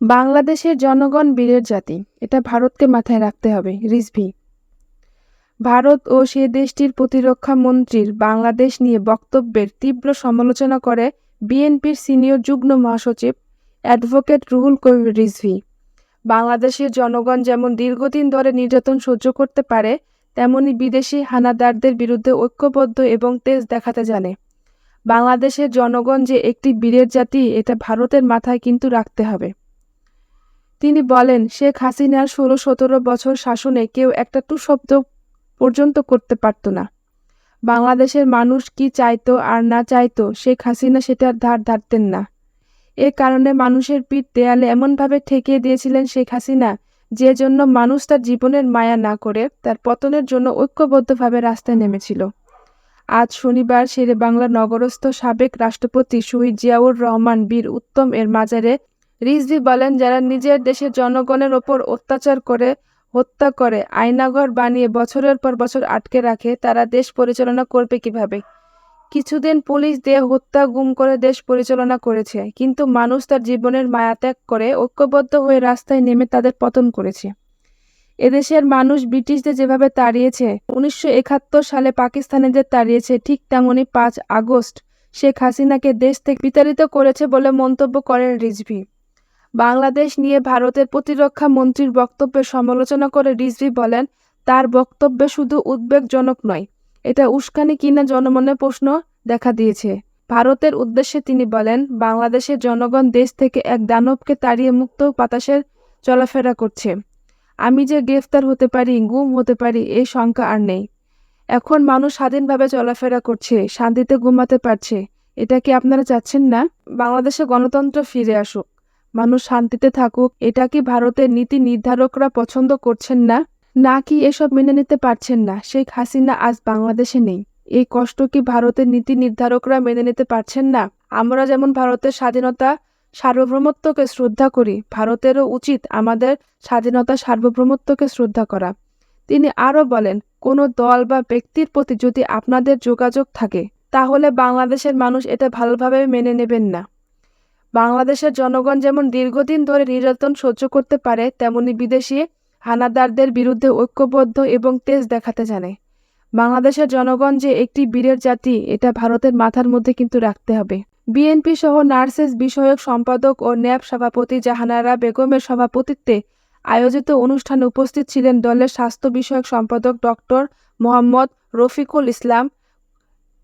বাংলাদেশের জনগণ বীরের জাতি। এটা ভারতকে মাথায় রাখতে হবে, রিজভি। ভারত ও সে দেশটির প্রতিরক্ষা মন্ত্রীর বাংলাদেশ নিয়ে বক্তব্যের তীব্র সমালোচনা করে বিএনপির সিনিয়র যুগ্ম মহাসচিব অ্যাডভোকেট রুহুল কবির রিজভি। বাংলাদেশের জনগণ যেমন দীর্ঘদিন ধরে নির্যাতন সহ্য করতে পারে, তেমনি বিদেশি হানাদারদের বিরুদ্ধে ঐক্যবদ্ধ এবং তেজ দেখাতে জানে। বাংলাদেশের জনগণ যে একটি বীরের জাতি, এটা ভারতের মাথায় কিন্তু রাখতে হবে। তিনি বলেন, শেখ হাসিনার ষোলো সতেরো বছর শাসনে কেউ একটা টু শব্দ পর্যন্ত করতে পারত না। বাংলাদেশের মানুষ কি চাইতো আর না চাইতো, শেখ হাসিনা সেটার ধার ধারতেন না। এ কারণে মানুষের পিঠ দেয়ালে এমনভাবে ঠেকিয়ে দিয়েছিলেন শেখ হাসিনা, যে জন্য মানুষ তার জীবনের মায়া না করে তার পতনের জন্য ঐক্যবদ্ধভাবে রাস্তায় নেমেছিল। আজ শনিবার শেরে বাংলা নগরস্থ সাবেক রাষ্ট্রপতি শহীদ জিয়াউর রহমান বীর উত্তম এর মাজারে রিজভি বলেন, যারা নিজের দেশের জনগণের ওপর অত্যাচার করে, হত্যা করে, আয়নাঘর বানিয়ে বছরের পর বছর আটকে রাখে, তারা দেশ পরিচালনা করবে কীভাবে? কিছুদিন পুলিশ দিয়ে হত্যা গুম করে দেশ পরিচালনা করেছে, কিন্তু মানুষ তার জীবনের মায়া ত্যাগ করে ঐক্যবদ্ধ হয়ে রাস্তায় নেমে তাদের পতন করেছে। এদেশের মানুষ ব্রিটিশদের যেভাবে তাড়িয়েছে, উনিশশো একাত্তর সালে পাকিস্তানিদের তাড়িয়েছে, ঠিক তেমনি পাঁচ আগস্ট শেখ হাসিনাকে দেশ থেকে বিতাড়িত করেছে বলে মন্তব্য করেন রিজভি। বাংলাদেশ নিয়ে ভারতের প্রতিরক্ষা মন্ত্রীর বক্তব্যের সমালোচনা করে রিজভি বলেন, তার বক্তব্য শুধু উদ্বেগজনক নয়, এটা উস্কানি কিনা জনমনে প্রশ্ন দেখা দিয়েছে। ভারতের উদ্দেশ্যে তিনি বলেন, বাংলাদেশের জনগণ দেশ থেকে এক দানবকে তাড়িয়ে মুক্ত বাতাসের চলাফেরা করছে। আমি যে গ্রেফতার হতে পারি, গুম হতে পারি, এই শঙ্কা আর নেই। এখন মানুষ স্বাধীনভাবে চলাফেরা করছে, শান্তিতে ঘুমাতে পারছে। এটা কি আপনারা চাচ্ছেন না? বাংলাদেশে গণতন্ত্র ফিরে আসুক। মানুষ শান্তিতে থাকুক, এটা কি ভারতের নীতি নির্ধারকরা পছন্দ করছেন না? নাকি এসব মেনে নিতে পারছেন না? শেখ হাসিনা আজ বাংলাদেশে নেই। এই কষ্ট কি ভারতের নীতি নির্ধারকরা মেনে নিতে পারছেন না? আমরা যেমন ভারতের স্বাধীনতা, সার্বভৌমত্বকে শ্রদ্ধা করি, ভারতেরও উচিত আমাদের স্বাধীনতা, সার্বভৌমত্বকে শ্রদ্ধা করা। তিনি আরও বলেন, কোনো দল বা ব্যক্তির প্রতি যদি আপনাদের যোগাযোগ থাকে, তাহলে বাংলাদেশের মানুষ এটা ভালোভাবে মেনে নেবেন না। বাংলাদেশের জনগণ যেমন দীর্ঘদিন ধরে নির্যাতন সহ্য করতে পারে, তেমনি বিদেশি হানাদারদের বিরুদ্ধে ঐক্যবদ্ধ এবং তেজ দেখাতে জানে। বাংলাদেশের জনগণ যে একটি বীরের জাতি, এটা ভারতের মাথার মধ্যে কিন্তু রাখতে হবে। বিএনপি সহ নার্সেস বিষয়ক সম্পাদক ও ন্যাব সভাপতি জাহানারা বেগমের সভাপতিত্বে আয়োজিত অনুষ্ঠানে উপস্থিত ছিলেন দলের স্বাস্থ্য বিষয়ক সম্পাদক ডক্টর মোহাম্মদ রফিকুল ইসলাম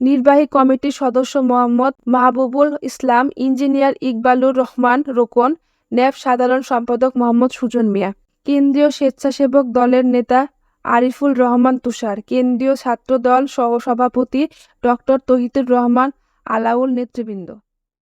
নির্বাহী কমিটির সদস্য মোহাম্মদ মাহবুবুল ইসলাম, ইঞ্জিনিয়ার ইকবালুর রহমান রোকন, ন্যাব সাধারণ সম্পাদক মোহাম্মদ সুজন মিয়া, কেন্দ্রীয় স্বেচ্ছাসেবক দলের নেতা আরিফুল রহমান তুষার, কেন্দ্রীয় ছাত্রদল সহসভাপতি ডক্টর তহিতুর রহমান আলাউল নেতৃবৃন্দ।